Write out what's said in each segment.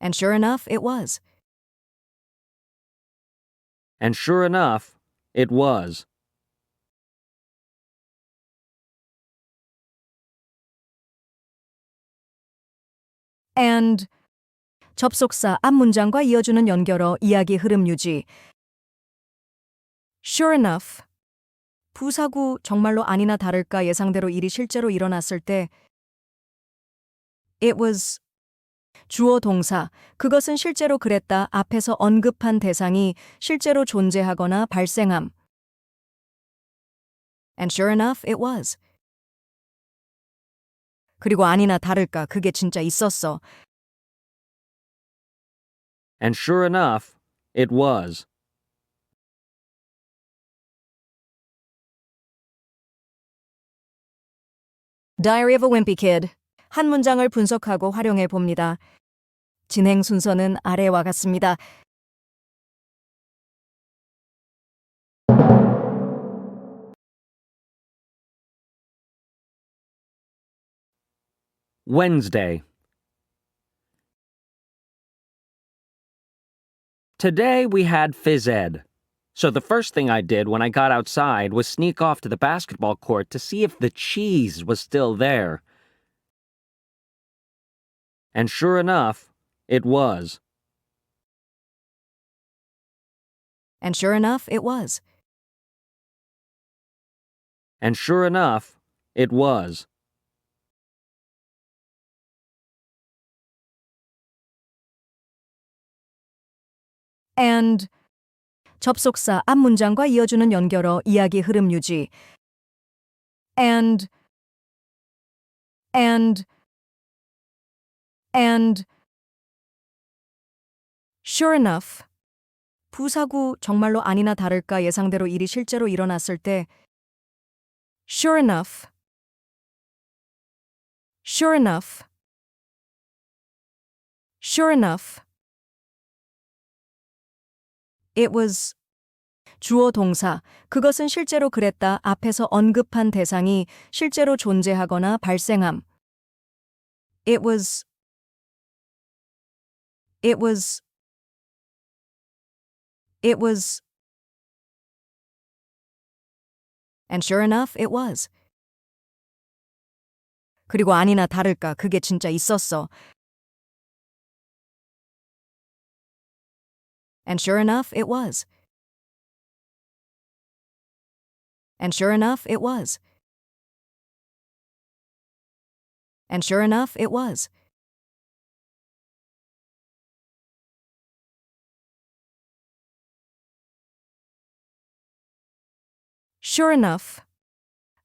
And sure enough, it was. And sure enough, it was. And 접속사 앞 문장과 이어주는 연결어 이야기 흐름 유지. Sure enough. 부사구 정말로 아니나 다를까 예상대로 일이 실제로 일어났을 때 It was 주어 동사 그것은 실제로 그랬다 앞에서 언급한 대상이 실제로 존재하거나 발생함. And sure enough, it was. 그리고 아니나 다를까 그게 진짜 있었어. And sure enough, it was. Diary of a Wimpy Kid. 한 문장을 분석하고 활용해 봅니다. 진행 순서는 아래와 같습니다. Wednesday. Today we had phys ed. So the first thing I did when I got outside was sneak off to the basketball court to see if the cheese was still there. And sure enough, it was. And sure enough, it was. And sure enough, it was. And 접속사 앞 문장과 이어주는 연결어 이야기 흐름 유지. And and and sure enough. 부사구 정말로 아니나 다를까 예상대로 일이 실제로 일어났을 때 sure enough. sure enough. sure enough. It was 주어 동사 그것은 실제로 그랬다 앞에서 언급한 대상이 실제로 존재하거나 발생함. It was It was It was And sure enough it was. 그리고 아니나 다를까 그게 진짜 있었어. And sure enough, it was. And sure enough, it was. And sure enough, it was. Sure enough.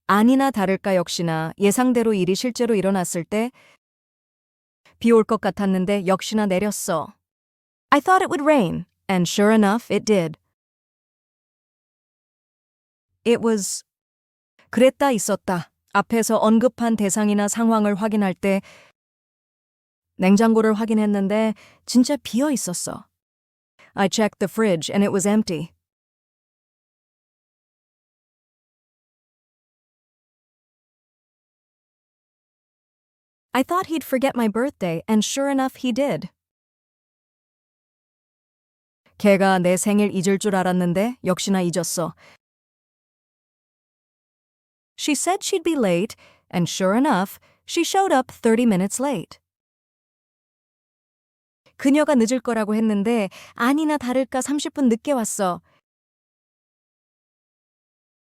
아니나 다를까 역시나 예상대로 일이 실제로 일어났을 때 비 올 것 같았는데 역시나 내렸어. I thought it would rain. And sure enough, it did. It was 그랬다 있었다. 앞에서 언급한 대상이나 상황을 확인할 때 냉장고를 확인했는데 진짜 비어 있었어. I checked the fridge and it was empty. I thought he'd forget my birthday and sure enough he did. 걔가 내 생일 잊을 줄 알았는데 역시나 잊었어. She said she'd be late, and sure enough, she showed up 30 minutes late. 그녀가 늦을 거라고 했는데 아니나 다를까 30분 늦게 왔어.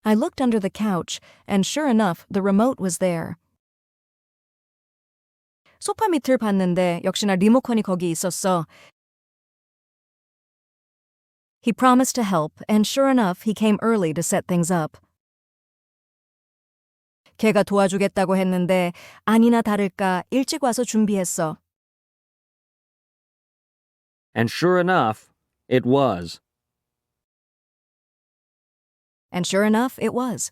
I looked under the couch, and sure enough, the remote was there. 소파 밑을 봤는데 역시나 리모컨이 거기 있었어. He promised to help, and sure enough, he came early to set things up. 걔가 도와주겠다고 했는데 아니나 다를까 일찍 와서 준비했어. And sure enough, it was. And sure enough, it was.